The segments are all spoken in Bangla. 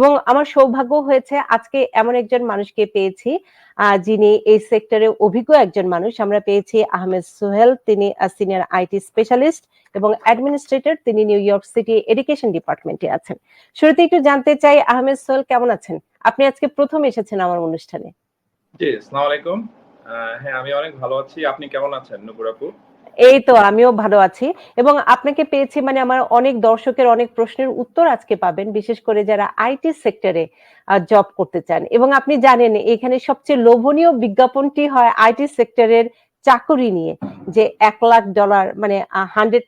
এবং আমার সৌভাগ্য হয়েছে, আজকে এমন একজন মানুষকে পেয়েছি যিনি এই সেক্টরে অভিজ্ঞ একজন মানুষ। আমরা পেয়েছি আহমেদ সোহেল, তিনি সিনিয়র আইটি স্পেশালিস্ট এবং অ্যাডমিনিস্ট্রেটর তিনি নিউ ইয়র্ক সিটি এডুকেশন ডিপার্টমেন্টে আছেন। শুরুতে একটু জানতে চাই, আহমেদ সোহেল কেমন আছেন? আপনি আজকে প্রথম এসেছেন আমার অনুষ্ঠানে। জি, আসসালামু আলাইকুম। হ্যাঁ আমি অনেক ভালো আছি। আপনি কেমন আছেন, নুপুর আপু? এই তো আমিও ভালো আছি। এবং আপনাকে পেয়েছি মানে আমার অনেক দর্শকের অনেক প্রশ্নের উত্তর আজকে পাবেন, বিশেষ করে যারা আইটি সেক্টরে জব করতে চান। এবং আপনি জানেন এখানে সবচেয়ে লোভনীয় বিজ্ঞাপনটি হয় আইটি সেক্টরের চাকরি নিয়ে, যে এক লাখ ডলার মানে হান্ড্রেড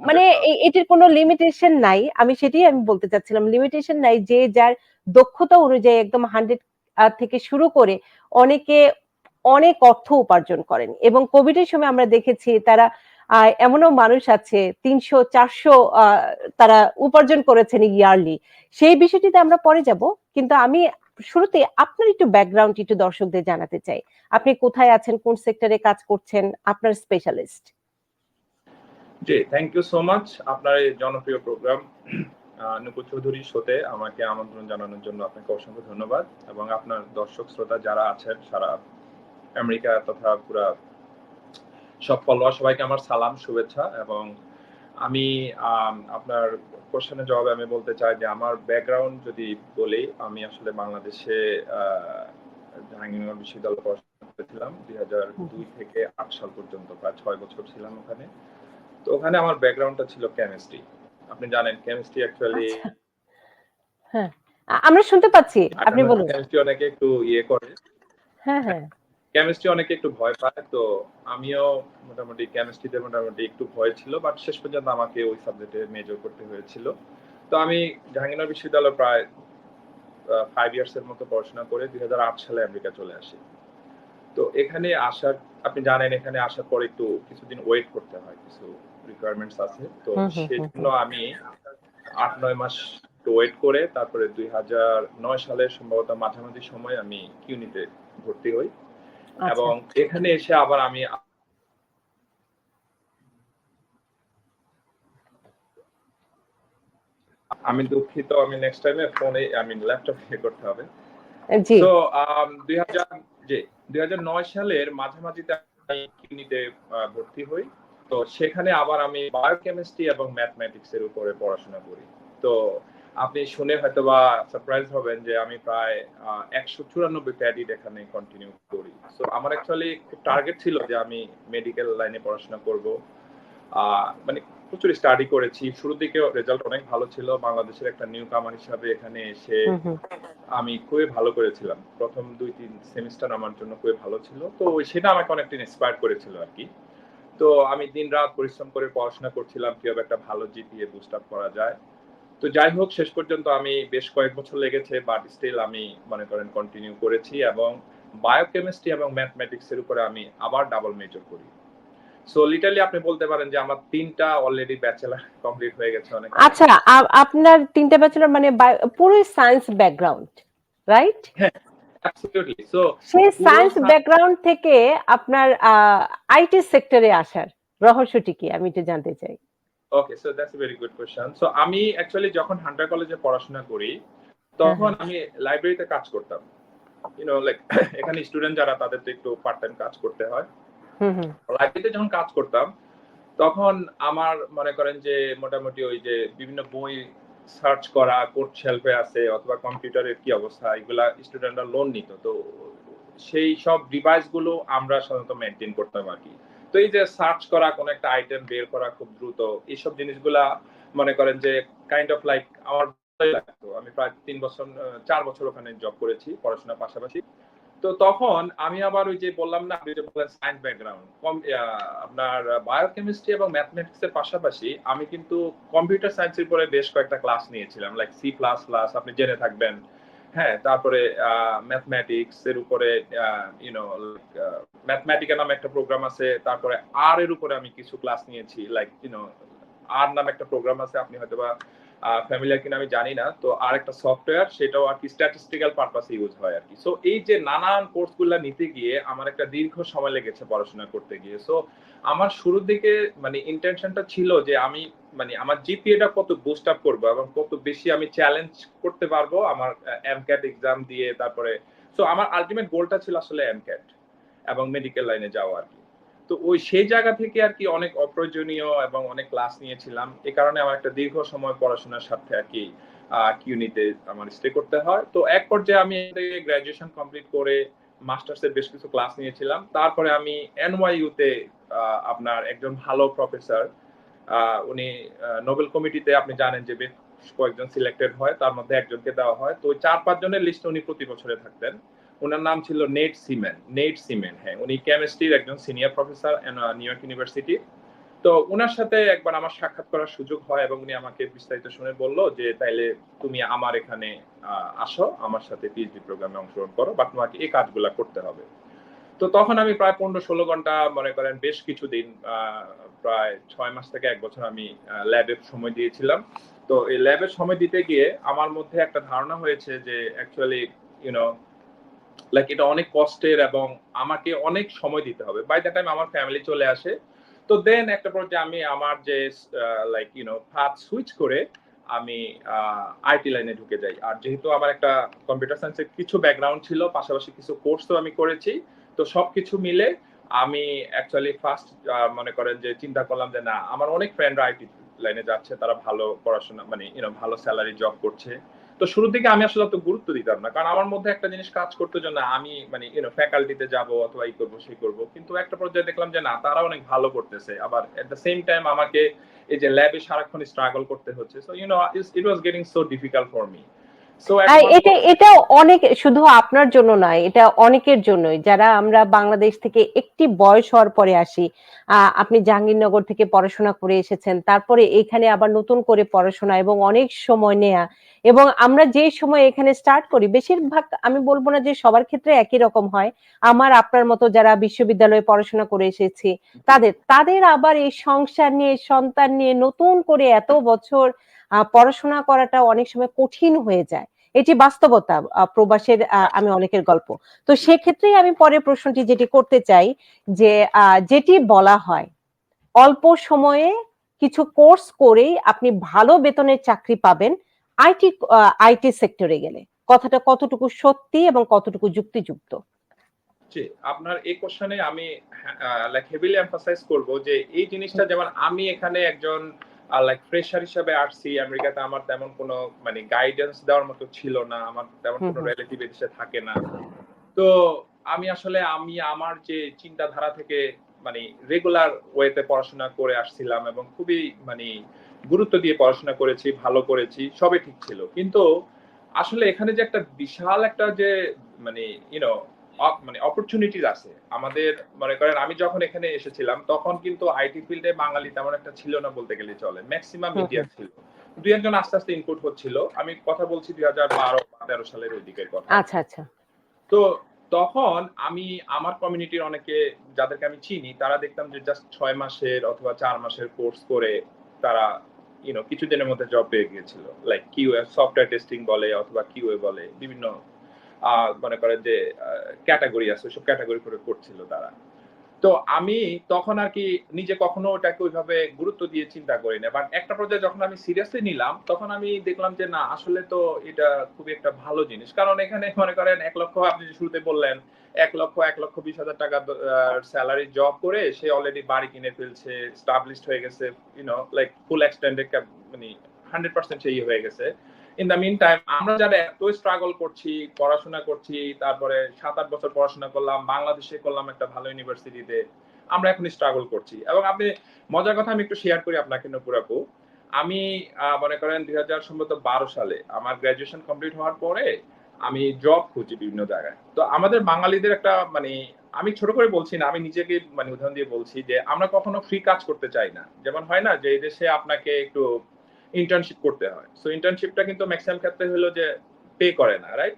মানে এটির কোনো লিমিটেশন নাই। আমি সেটাই আমি বলতে চাচ্ছিলাম লিমিটেশন নাই যে যার দক্ষতা অনুযায়ী একদম হান্ড্রেড থেকে শুরু করে অনেকে অনেক অর্থ উপার্জন করেন। এবং কোভিড এর সময় আমরা দেখেছি তারা এমনও মানুষ আছে, তিনশো, চারশো তারা উপার্জন করেছেন ইয়ারলি। সেই বিষয়টিতে আমরা পরে যাব, কিন্তু আমি শুরুতে আপনার একটু ব্যাকগ্রাউন্ড একটু দর্শকদের জানাতে চাই। আপনি কোথায় আছেন, কোন সেক্টরে কাজ করছেন, আপনার specialist ji thank you so much আপনার এই জনপ্রিয় প্রোগ্রাম নুপুর চৌধুরী শোতে আমাকে আমন্ত্রণ জানানোর জন্য আপনাকে অসংখ্য ধন্যবাদ। এবং আপনার দর্শক শ্রোতা যারা আছেন, সারা আমেরিকা তথা পুরা সব ফলোয়ার সবাইকে আমার সালাম শুভেচ্ছা এবং আমি আপনার কোশ্চেনের জবাবে আমি বলতে চাই যে আমার ব্যাকগ্রাউন্ড যদি বলি আমি আসলে বাংলাদেশে জাহাঙ্গীরনগর বিশ্ববিদ্যালয়ে পড়াশোনা করেছিলাম। দুই হাজার দুই থেকে আট সাল পর্যন্ত প্রায় ছয় বছর ছিলাম ওখানে। তো ওখানে আমার ব্যাকগ্রাউন্ডটা ছিল কেমিস্ট্রি আপনি জানেন কেমিস্ট্রি অ্যাকচুয়ালি আচ্ছা। হ্যাঁ আ- আমরা শুনতে পাচ্ছি। আপনি বলুন। কেমিস্ট্রি অনেকে একটু ইয়ে করে। হ্যাঁ হ্যাঁ। কেমিস্ট্রি অনেকে একটু ভয় পায় তো আমিও মোটামুটি কেমিস্ট্রিতে মোটামুটি একটু ভয় ছিল বাট শেষ পর্যন্ত আমাকে ওই সাবজেক্টে মেজর করতে হয়েছিল। তো আমি জাহাঙ্গীরনগর বিশ্ববিদ্যালয়ে প্রায় ফাইভ ইয়ার্স এর মতো পড়াশোনা করে দুই সালে আমেরিকা চলে আসি। তো এখানে আসার আপনি জানেন এখানে আসার পর একটু কিছুদিন ওয়েট করতে হয় কিছু রিকোয়ারমেন্টস আছে। তো হুম, হুম, সেই জন্য আমি আট নয় মাস ওয়েট করে তারপরে দুই হাজার নয় সালের সম্ভবত মাঝামাঝি সময় আমি কিউনিতে ভর্তি হই। এবং এখানে এসে আবার আমি আমি দুঃখিত আমি নেক্সট টাইমে ফোনে আমি ল্যাপটপ ইয়ে করতে হবে। জি। তো দুই হাজার যে দুই হাজার নয় সালের মাঝামাঝিতে আমি কিউনিতে ভর্তি হই। তো সেখানে আবার আমি বায়োকেমিস্ট্রি এবং ম্যাথমেটিক্স এর উপরে পড়াশোনা করি। তো আপনি শুনে হয়তো বা সারপ্রাইজ হবেন যে আমি প্রায় একশো চুরানব্বই ক্রেডিট এখানে কন্টিনিউ করি। তো আমার অ্যাকচুয়ালি খুব টার্গেট ছিল যে আমি মেডিকেল লাইনে পড়াশোনা করব। মানে প্রচুর স্টাডি করেছি। শুরুর দিকে রেজাল্ট অনেক ভালো ছিল। বাংলাদেশের একটা নিউ কামার হিসাবে এখানে এসে আমি খুবই ভালো করেছিলাম। প্রথম দুই তিন সেমিস্টার আমার জন্য খুবই ভালো ছিল। তো সেটা আমাকে অনেকটা ইন্সপায়ার করেছিল আর কি। তো আমি দিন রাত পরিশ্রম করে পড়াশোনা করছিলাম। কীভাবে একটা ভালো জিপিএ বুস্ট আপ করা যায়। তো যাই হোক শেষ পর্যন্ত আমি বেশ কয়েক বছর লেগেছে বাট স্টিল আমি মনে করেন কন্টিনিউ করেছি এবং বায়োকেমিস্ট্রি এবং ম্যাথমেটিক্স এর উপরে আমি আবার ডাবল মেজর করি। সো লিটারলি আপনি বলতে পারেন যে আমার তিনটা অলরেডি ব্যাচেলার কমপ্লিট হয়ে গেছে অনেক। আচ্ছা আপনার তিনটা ব্যাচেলর মানে পুরোই science background right absolutely so সেই সায়েন্স ব্যাকগ্রাউন্ড থেকে আপনার আইটি সেক্টরে আসার রহস্যটি কি? আমি একটু জানতে চাই। Okay so that's very good question so আমি অ্যাকচুয়ালি যখন হান্টার কলেজে পড়াশোনা করি তখন আমি লাইব্রেরিতে কাজ করতাম। ইউনো লাইক এখানে স্টুডেন্ট যারা তাদের তো একটু পার্ট টাইম কাজ করতে হয়। লাইব্রেরিতে যখন কাজ করতাম তখন আমার মনে করেন যে মোটামুটি ওই যে বিভিন্ন বই সার্চ করা কোড শেলফে আছে অথবা কম্পিউটারের কি অবস্থা এগুলা স্টুডেন্টরা লোন নিত। তো সেই সব ডিভাইসগুলো আমরা সাধারণত মেনটেন করতাম আর কি। তো এই যে সার্চ করা, কোন একটা আইটেম বের করা খুব দ্রুত, এইসব জিনিসগুলা মনে করেন যে কাইন্ড অফ লাইক আমার লাগতো। আমি প্রায় তিন বছর, চার বছর ওখানে জব করেছি পড়াশোনার পাশাপাশি। তো তখন আমি আবার ওই যে বললাম না, আপনি বললেন সায়েন্স ব্যাকগ্রাউন্ড আপনার বায়োকেমিস্ট্রি এবং ম্যাথমেটিক্স এর পাশাপাশি আমি কিন্তু কম্পিউটার সায়েন্সের উপরে বেশ কয়েকটা ক্লাস নিয়েছিলাম লাইক সি প্লাস প্লাস আপনি জেনে থাকবেন। হ্যাঁ তারপরে ম্যাথমেটিক্স এর উপরে ইউনো ম্যাথমেটিকা নামে একটা প্রোগ্রাম আছে, তারপরে আর এর উপরে আমি কিছু ক্লাস নিয়েছি লাইক ইউনো আর নামে একটা প্রোগ্রাম আছে, আপনি হয়তোবা ফ্যামিলিয়ার কিনা আমি জানি না। তো আর একটা সফটওয়্যার সেটাও আর কি স্ট্যাটিস্টিক্যাল পারপাসে ইউজ হয় আর কি। সো এই যে নানান কোর্সগুলো নিতে গিয়ে আমার একটা দীর্ঘ সময় লেগেছে পড়াশোনা করতে গিয়ে। সো আমার শুরুর দিকে মানে ইন্টেনশনটা ছিল যে আমি মানে আমার জিপিএটা কত বুস্ট আপ করব এবং কত বেশি আমি চ্যালেঞ্জ করতে পারব আমার এমক্যাট এক্সাম দিয়ে, তারপরে সো আমার আলটিমেট গোলটা ছিল আসলে এমক্যাট এবং মেডিকেল লাইনে যাওয়া আর কি। তো ওই সেই জায়গা থেকে আর কি অনেক অপ্রয়োজনীয় এবং অনেক ক্লাস নিয়েছিলাম। এ কারণে আমার একটা দীর্ঘ সময় পড়াশোনার সাথে আর কি কিউনিতে আমার স্টে করতে হয়। তো এক পর্যায়ে আমি গ্রাজুয়েশন কমপ্লিট করে মাস্টার্স এর বেশ কিছু ক্লাস নিয়েছিলাম। তারপরে আমি এনওয়াইউতে আপনার একজন ভালো প্রফেসর উনি নোবেল কমিটিতে আপনি জানেন যে বেশ কয়েকজন সিলেক্টেড হয়, তার মধ্যে একজনকে দেওয়া হয়। তো চার পাঁচ জনের লিস্টে উনি প্রতি বছরে থাকতেন। ওনার নাম ছিল নেট সিমেন নেট সিমেন হ্যাঁ উনি কেমিস্ট্রির একজন senior professor New York university তো ওনার সাথে একবার আমার সাক্ষাৎ করার সুযোগ হয় এবং উনি আমাকে বিস্তারিত শুনে বলল যে, তাইলে তুমি আমার এখানে আসো, আমার সাথে পিএইচডি প্রোগ্রামে অংশগ্রহণ করো বা তোমাকে এই কাজগুলো করতে হবে। তো তখন আমি প্রায় পনেরো ষোলো ঘণ্টা মনে করেন বেশ কিছুদিন প্রায় ছয় মাস থেকে এক বছর আমি ল্যাবে সময় দিয়েছিলাম। তো এই ল্যাবে সময় দিতে গিয়ে আমার মধ্যে একটা ধারণা হয়েছে যে অ্যাকচুয়ালি ইউনো লাইক এটা অনেক কষ্টের এবং আমাকে অনেক সময় দিতে হবে। বাই দ্য টাইম আমার ফ্যামিলি চলে আসে, তো দেন একটা পর্যায়ে আমি আমার যে লাইক ইউনো পাথ সুইচ করে আমি আইটি লাইনে ঢুকে যাই। আর যেহেতু আমার একটা কম্পিউটার সায়েন্সের কিছু ব্যাকগ্রাউন্ড ছিল, পাশাপাশি কিছু কোর্সও আমি করেছি, তো সবকিছু মিলে আমি অ্যাকচুয়ালি ফার্স্ট মনে করেন যে চিন্তা করলাম যে না, আমার অনেক ফ্রেন্ডরা আইটি লাইনে যাচ্ছে, তারা ভালো পড়াশোনা মানে ইউনো ভালো স্যালারি জব করছে। তো শুরু থেকে আমি আসলে অত গুরুত্ব দিতাম না, কারণ আমার মধ্যে একটা জিনিস কাজ করতে জন্য আমি মানে ইউনো ফ্যাকাল্টিতে যাব অথবা এই করব, সেই করব। কিন্তু একটা পর্যায়ে দেখলাম যে, না, তারা অনেক ভালো করতেছে আবার এট দ্য সেম টাইম আমাকে এই যে ল্যাবে সারাক্ষণ স্ট্রাগল করতে হচ্ছে। So you know it was getting so difficult for me এটা এটা অনেক শুধু আপনার জন্য নয় এটা অনেকের জন্যই। যারা আমরা বাংলাদেশ থেকে একটি বয়স হওয়ার পরে আসি আপনি জাহাঙ্গীরনগর থেকে পড়াশোনা করে এসেছেন তারপরে এখানে আবার নতুন করে পড়াশোনা এবং অনেক সময় নেয়া। এবং আমরা যে সময় এখানে স্টার্ট করি বেশিরভাগ আমি বলব না যে সবার ক্ষেত্রে একই রকম হয়। আমার আপনার মতো যারা বিশ্ববিদ্যালয়ে পড়াশোনা করে এসেছি তাদের তাদের আবার এই সংসার নিয়ে সন্তান নিয়ে নতুন করে এত বছর পড়াশোনা করাটা অনেক সময় কঠিন হয়ে যায়। এটি বাস্তবতা প্রবাসের আমি অনেকের গল্প। তো সেক্ষেত্রেই আমি পরের প্রশ্নটি যেটি করতে চাই যে যেটি বলা হয়, অল্প সময়ে কিছু কোর্স করেই আপনি ভালো বেতনের চাকরি পাবেন আইটি আইটি সেক্টরে গেলে। কথাটা কতটুকু সত্যি এবং কতটুকু যুক্তিযুক্ত? জি, আপনার এই কোশ্চেনে আমি লাইক হেভিলি এমফাসাইজ করব যে, এই জিনিসটা যেমন আমি এখানে একজন লাইক ফ্রেশার হিসাবে আসছি আমেরিকাতে আমার তেমন কোনো মানে গাইডেন্স দেওয়ার মতো ছিল না আমার তেমন কোনো রিলেটিভ এদেশে থাকে না। তো আমি আসলে আমি আমার যে চিন্তাধারা থেকে মানে রেগুলার ওয়েতে পড়াশোনা করে আসছিলাম এবং খুবই মানে গুরুত্ব দিয়ে পড়াশোনা করেছি ভালো করেছি সবই ঠিক ছিল। কিন্তু আসলে এখানে যে একটা বিশাল একটা যে মানে ইউনো মানে অপরচুনিটিস আছে। আমাদের মনে করেন আমি যখন এখানে এসেছিলাম তখন কিন্তু আইটি ফিল্ডে বাঙালি তেমন একটা ছিল না বলতে গেলে চলে। ম্যাক্সিমাম ইন্ডিয়ান ছিল। দুই একজন আস্তে আস্তে ইনপুট হচ্ছিল। আমি কথা বলছি দুই হাজার বারো তেরো সালের ওই দিকের কথা। আচ্ছা আচ্ছা। তো তখন আমি আমার কমিউনিটির অনেকে যাদেরকে আমি চিনি তারা দেখতাম যে জাস্ট ছয় মাসের অথবা চার মাসের কোর্স করে তারা ইউনো কিছুদিনের মধ্যে জব পেয়ে গিয়েছিল। লাইক কিউ সফটওয়্যার টেস্টিং বলে অথবা কিউএ বলে বিভিন্ন মনে করেন যে ক্যাটাগরি আছে সব ক্যাটাগরি করে করছিল তারা। তো আমি তখন আর কি নিজে কখনো ওটাকে ওইভাবে গুরুত্ব দিয়ে চিন্তা করি না। বাট একটা পর্যায়ে যখন আমি সিরিয়াসলি নিলাম, তখন আমি দেখলাম যে, না, আসলে তো এটা খুবই একটা ভালো জিনিস। কারণ এখানে মনে করেন এক লক্ষ, আপনি যে শুরুতে বললেন, এক লক্ষ এক লক্ষ বিশ হাজার টাকা স্যালারি জব করে সে অলরেডি বাড়ি কিনে ফেলছে স্টাবলিশড হয়ে গেছে you know like full extended মানে হান্ড্রেড পার্সেন্ট সেই হয়ে গেছে। ইন দ্য মিন টাইম আমরা যারা এত স্ট্রাগল করছি, পড়াশোনা করছি, তারপরে সাত আট বছর পড়াশোনা করলাম, বাংলাদেশে করলাম একটা ভালো ইউনিভার্সিটিতে আমরা এখন স্ট্রাগল করছি। এবং আপনি, মজার কথা আমি একটু শেয়ার করি আপনাকে, নপুর আপু। আমি মনে করেন দুই হাজার সম্ভবত বারো সালে আমার গ্রাজুয়েশন কমপ্লিট হওয়ার পরে আমি জব খুঁজি বিভিন্ন জায়গায়। তো আমাদের বাঙালিদের একটা মানে আমি ছোট করে বলছি না, আমি নিজেকে মানে উদাহরণ দিয়ে বলছি যে আমরা কখনো ফ্রি কাজ করতে চাই না। যেমন হয় না যে এই দেশে আপনাকে একটু ইন্টার্নশিপ করতে হয়। সো ইন্টার্নশিপটা কিন্তু ম্যাক্সিমাম ক্ষেত্রে হলো যে পে করে না রাইট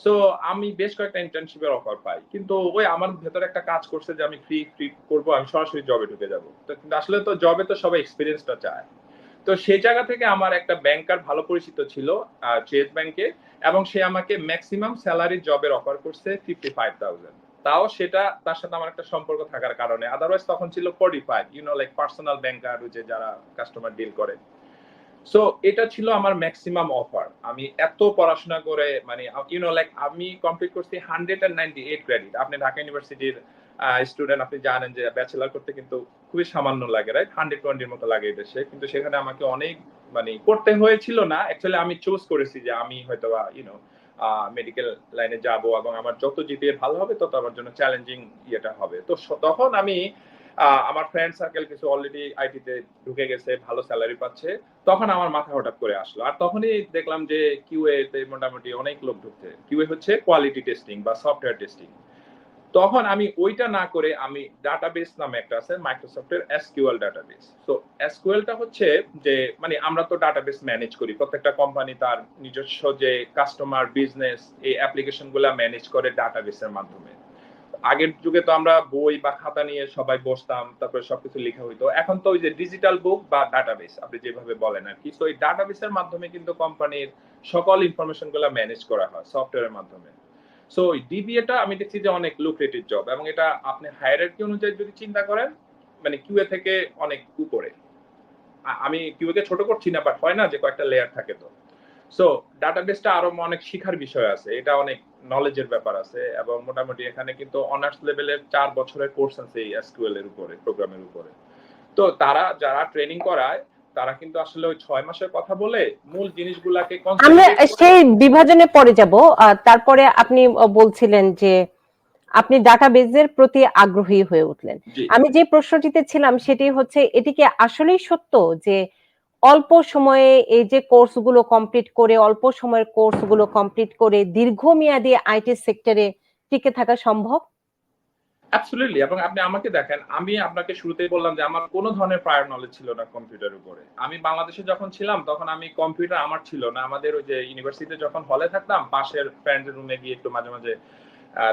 সো আমি বেশ কয়েকটা ইন্টার্নশিপের অফার পাই। কিন্তু ওই আমার ভেতরে একটা কাজ করছে যে আমি ফ্রি ফ্রি করব, আমি সরাসরি জবে ঢুকে যাব। কিন্তু আসলে তো জবে তো সবাই এক্সপিরিয়েন্সটা চায়। তো সেই জায়গা থেকে আমার একটা ব্যাংকার ভালো পরিচিত ছিল চেস ব্যাংকে এবং সে আমাকে ম্যাক্সিমাম স্যালারি জবের অফার করছে ফিফটি ফাইভ থাউজেন্ড তাও সেটা তার সাথে আমার একটা সম্পর্ক থাকার কারণে। আদারওয়াইজ তখন ছিল forty five you know like personal banker যে যারা কাস্টমার ডিল করে। সো এটা ছিল আমার ম্যাক্সিমাম অফার আমি এত পড়াশোনা করে মানে ইউনো লাইক আমি কমপ্লিট করছি hundred and ninety eight credit আপনি ঢাকা ইউনিভার্সিটির স্টুডেন্ট আপনি জানেন যে ব্যাচেলার করতে কিন্তু খুবই সামান্য লাগে রাইট হান্ড্রেড টোয়েন্টির মতো লাগে দেশে। কিন্তু সেখানে আমাকে অনেক মানে করতে হয়েছিল না। অ্যাকচুয়ালি আমি চুজ করেছি যে আমি হয়তো ইউনো মেডিকেল লাইনে যাব এবং আমার যত জিপিএ ভালো হবে, তত আমার জন্য চ্যালেঞ্জিং ইয়েটা হবে। তো তখন আমি আমার ফ্রেন্ড সার্কেল কিছু অলরেডি আইটিতে ঢুকে গেছে, ভালো স্যালারি পাচ্ছে। তখন আমার মাথা হঠাৎ করে আসলো। আর তখনই দেখলাম যে কিউএ তে মোটামুটি অনেক লোক ঢুকছে। কিউএ হচ্ছে কোয়ালিটি টেস্টিং বা সফটওয়্যার টেস্টিং তখন আমি ওইটা না করে আমি ডাটাবেস নামে একটা আছে মাইক্রোসফটের এসকিউএল ডাটাবেস তো এসকিউএলটা হচ্ছে যে মানে আমরা তো ডাটাবেস ম্যানেজ করি। প্রত্যেকটা কোম্পানি তার নিজস্ব যে কাস্টমার বিজনেস এই অ্যাপ্লিকেশনগুলা ম্যানেজ করে ডাটাবেসের মাধ্যমে। আগের যুগে তো আমরা বই বা খাতা নিয়ে সবাই বসতাম, তারপরে সবকিছু লেখা হইতো। এখন তো ওই যে ডিজিটাল বুক বা ডাটাবেস আপনি যেভাবে বলেন আর কি তো এই ডাটাবেসের মাধ্যমে কিন্তু কোম্পানির সকল ইনফরমেশনগুলা ম্যানেজ করা হয় সফটওয়্যারের মাধ্যমে। সো ডিবিএটা আমি দেখছি যে অনেক লুক্রেটিভ জব এবং এটা আপনি হায়ারার্কি অনুযায়ী যদি চিন্তা করেন মানে কিউএ থেকে অনেক উপরে। আমি কিউএ কে ছোট করছি না বাট হয় না যে কয়েকটা লেয়ার থাকে তো। সো ডাটাবেসটা আরও অনেক শিখার বিষয় আছে। এটা অনেক নলেজের ব্যাপার আছে এবং মোটামুটি এখানে কিন্তু অনার্স লেভেলের চার বছরের কোর্স আছে এই এসকিউএল এর উপরে প্রোগ্রামের উপরে। তো তারা যারা ট্রেনিং করায় তারা কিন্তু আসলে ওই ছয় মাসের কথা বলে মূল জিনিসগুলাকে আমরা সেই বিভাজনে পরে যাব। তারপরে আপনি বলছিলেন যে আপনি ডাটাবেজের প্রতি আগ্রহী হয়ে উঠলেন। আমি যে প্রশ্নটিতে ছিলাম সেটি হচ্ছে এটিকে আসলেই সত্য যে অল্প সময়ে এই যে কোর্সগুলো কমপ্লিট করে, অল্প সময়ের কোর্সগুলো কমপ্লিট করে দীর্ঘমেয়াদী আইটি সেক্টরে টিকে থাকা সম্ভব? অ্যাবসলিউটলি এবং আপনি আমাকে দেখেন, আমি আপনাকে শুরুতেই বললাম যে আমার কোনো ধরনের প্রায়র নলেজ ছিল না কম্পিউটার উপরে। আমি বাংলাদেশে যখন ছিলাম, তখন আমি কম্পিউটার আমার ছিল না। আমাদের ওই যে ইউনিভার্সিটিতে যখন হলে থাকতাম, পাশের ফ্রেন্ডের রুমে গিয়ে একটু মাঝে মাঝে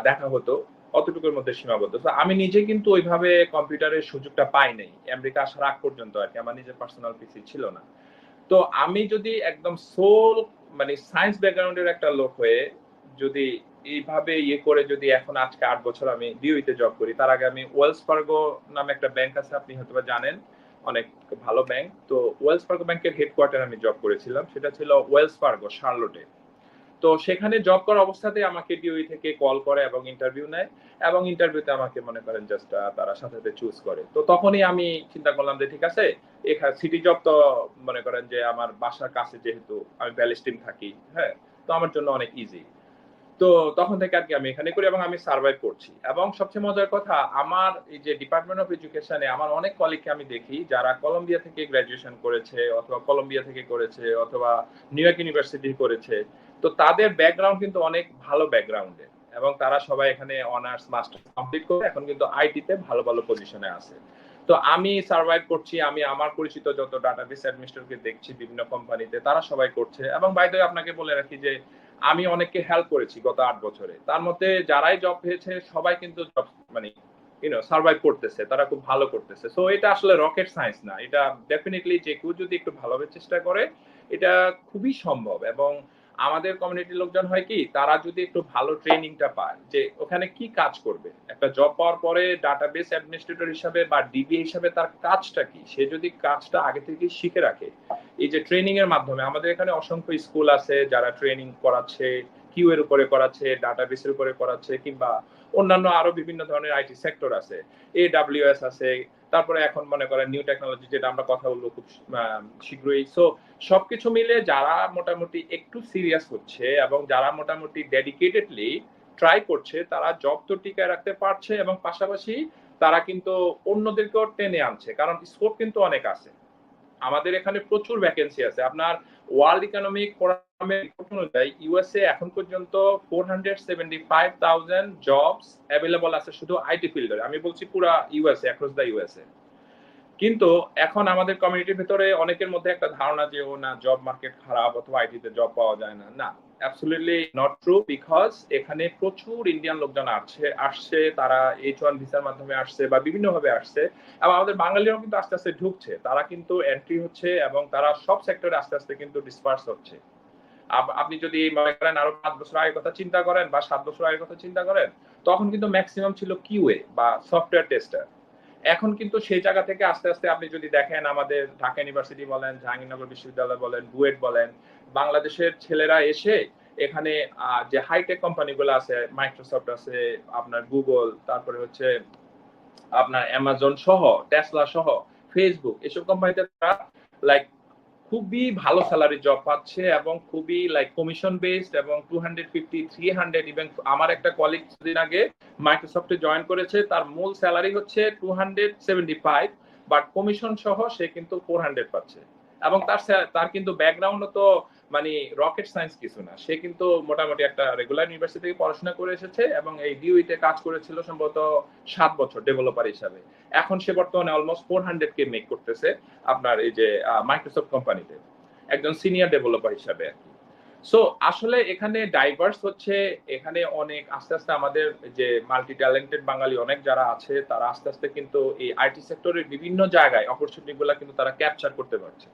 দেখা হতো। অতটুকুর মধ্যে সীমাবদ্ধ। তো আমি নিজে কিন্তু ওইভাবে কম্পিউটারের সুযোগটা পাই নাই। আমেরিকা আসার আগ পর্যন্ত আর কি। আমার নিজের পার্সোনাল পিসি ছিল না। তো আমি যদি একদম সোল মানে সায়েন্স ব্যাকগ্রাউন্ডের একটা লোক হয়ে যদি এইভাবে ইয়ে করে যদি এখন আজকে আট বছর আমি ডিউইতে জব করি, তার আগে আমি ওয়েলস ফার্গো নামে একটা ব্যাংক আছে, আপনি হয়তো জানেন। অনেক ভালো ব্যাংক তো ওয়েলস ফার্গো ব্যাংকের হেডকোয়ার্টার আমি জব করেছিলাম। সেটা ছিল ওয়েলস ফার্গো শার্লোটে তো সেখানে জব করা অবস্থাতে আমাকে ডিওই থেকে কল করে এবং ইন্টারভিউ নেয় এবং ইন্টারভিউতে আমাকে মনে করেন জাস্ট তারা সাথে সাথে চুজ করে। তো তখনই আমি চিন্তা করলাম যে ঠিক আছে এখানে সিটি জব তো মনে করেন যে আমার বাসার কাছে যেহেতু আমি ব্যালিস্টিন থাকি হ্যাঁ তো আমার জন্য অনেক ইজি তো তখন থেকে আর কি আমি এখানে করি এবং আমি সার্ভাইভ করছি। এবং সবচেয়ে মজার কথা, আমার এই যে ডিপার্টমেন্ট অফ এডুকেশনে আমার অনেক কলিগকে আমি দেখি, যারা কলম্বিয়া থেকে গ্রাজুয়েশন করেছে, অথবা কলম্বিয়া থেকে করেছে, অথবা নিউ ইয়র্ক ইউনিভার্সিটি করেছে। তো তাদের ব্যাকগ্রাউন্ড কিন্তু অনেক ভালো ব্যাকগ্রাউন্ডে এবং তারা সবাই এখানে অনার্স মাস্টার কমপ্লিট করে এখন কিন্তু আইটিতে ভালো ভালো পজিশনে আছে। তো আমি সার্ভাইভ করছি, আমি আমার পরিচিত যত ডাটাবেস অ্যাডমিনিস্ট্রেটরকে দেখছি বিভিন্ন কোম্পানিতে তারা সবাই করছে। এবং বাইরে আপনাকে বলে রাখি যে আমি অনেককে হেল্প করেছি গত আট বছরে। তার মধ্যে যারাই জব পেয়েছে, সবাই কিন্তু জব মানে ইউনো সার্ভাইভ করতেছে, তারা খুব ভালো করতেছে। সো এটা আসলে রকেট সায়েন্স না। এটা ডেফিনেটলি যে কেউ যদি একটু ভালোভাবে চেষ্টা করে, এটা খুবই সম্ভব এবং আমাদের কমিউনিটির লোকজন হয় কি, তারা যদি একটু ভালো ট্রেনিংটা পায়, যে ওখানে কি কাজ করবে? একটা জব পাওয়ার পরে ডাটাবেস অ্যাডমিনিস্ট্রেটর হিসাবে বা ডিবি হিসাবে তার কাজটা কি? সে যদি কাজটা আগে থেকে শিখে রাখে, এই যে ট্রেনিং এর মাধ্যমে, আমাদের এখানে অসংখ্য স্কুল আছে যারা ট্রেনিং করাচ্ছে কিউ এর উপরে করাচ্ছে ডাটাবেসের উপরে করাচ্ছে, কিংবা অন্যান্য আরও বিভিন্ন ধরনের আইটি সেক্টর আছে এ ডাব্লিউএস আছে তারপরে এখন মনে করেন নিউ টেকনোলজি যেটা আমরা কথা বলব খুব শীঘ্রই। সো সবকিছু মিলে যারা মোটামুটি একটু সিরিয়াস হচ্ছে এবং যারা মোটামুটি ডেডিকেটেডলি ট্রাই করছে, তারা জব তো টিকায় রাখতে পারছে এবং পাশাপাশি তারা কিন্তু অন্যদেরকেও টেনে আনছে। কারণ স্কোপ কিন্তু অনেক আছে। আমাদের এখানে প্রচুর ভ্যাকেন্সি আছে। আপনার ওয়ার্ল্ড ইকোনমিক ফোরামের রিপোর্ট অনুযায়ী ইউএসএ এখন পর্যন্ত four hundred seventy five thousand jobs available আছে শুধু আইটি ফিল্ডে আমি বলছি পুরা ইউএসএ অ্যাক্রস দ্য ইউএসএ কিন্তু এখন আমাদের কমিউনিটির ভিতরে অনেকের মধ্যে একটা ধারণা যে, ও না জব মার্কেট খারাপ অথবা আইটিতে জব পাওয়া যায় না। না অ্যাবসলিউটলি নট ট্রু বিকজ এখানে প্রচুর ইন্ডিয়ান লোকজন আসছে আসছে, তারা এইচ ওয়ান ভিসার মাধ্যমে আসছে বা বিভিন্ন ভাবে আসছে। এবং আমাদের বাঙালিরাও কিন্তু আস্তে আস্তে ঢুকছে। তারা কিন্তু এন্ট্রি হচ্ছে এবং তারা সব সেক্টরে আস্তে আস্তে কিন্তু ডিসপার্স হচ্ছে। আপনি যদি মনে করেন আরও পাঁচ বছর আগের কথা চিন্তা করেন বা সাত বছর আগের কথা চিন্তা করেন, তখন কিন্তু ম্যাক্সিমাম ছিল কিউএ বা সফটওয়্যার টেস্টার এখন কিন্তু সেই জায়গা থেকে আস্তে আস্তে আপনি যদি দেখেন আমাদের ঢাকা ইউনিভার্সিটি বলেন, জাহাঙ্গীরনগর বিশ্ববিদ্যালয় বলেন, বুয়েট বলেন, বাংলাদেশের ছেলেরা এসে এখানে যে হাইটেক কোম্পানিগুলো আছে মাইক্রোসফট আছে, আপনার গুগল তারপরে হচ্ছে আপনার অ্যামাজন সহ টেসলা সহ ফেসবুক এসব কোম্পানিতে তারা লাইক খুবই ভালো স্যালারি জব পাচ্ছে এবং খুবই লাইক কমিশন বেসড এবং two hundred fifty three hundred even আমার একটা কলিগ দিন আগে মাইক্রোসফটে জয়েন করেছে, তার মূল স্যালারি হচ্ছে two hundred seventy five but commission সহ সে কিন্তু ফোর হান্ড্রেড পাচ্ছে। এবং তার তার কিন্তু ব্যাকগ্রাউন্ড তো মানে রকেট সায়েন্স কিছু না। সে কিন্তু মোটামুটি একটা রেগুলার ইউনিভার্সিটি থেকে পড়াশোনা করে এসেছে এবং এই ডিউইতে কাজ করেছিল সম্ভবত সাত বছর ডেভেলপার হিসাবে। এখন সে বর্তমানে almost four hundred K make করতেছে আপনার এই যে মাইক্রোসফট কোম্পানিতে একজন সিনিয়র ডেভেলপার হিসাবে আর কি। সো আসলে এখানে ডাইভার্স হচ্ছে, এখানে অনেক, আস্তে আস্তে আমাদের যে মাল্টি ট্যালেন্টেড বাঙালি অনেক যারা আছে, তারা আস্তে আস্তে কিন্তু এই আইটি সেক্টরের বিভিন্ন জায়গায় অপরচুনিটি গুলা কিন্তু তারা ক্যাপচার করতে পারছে।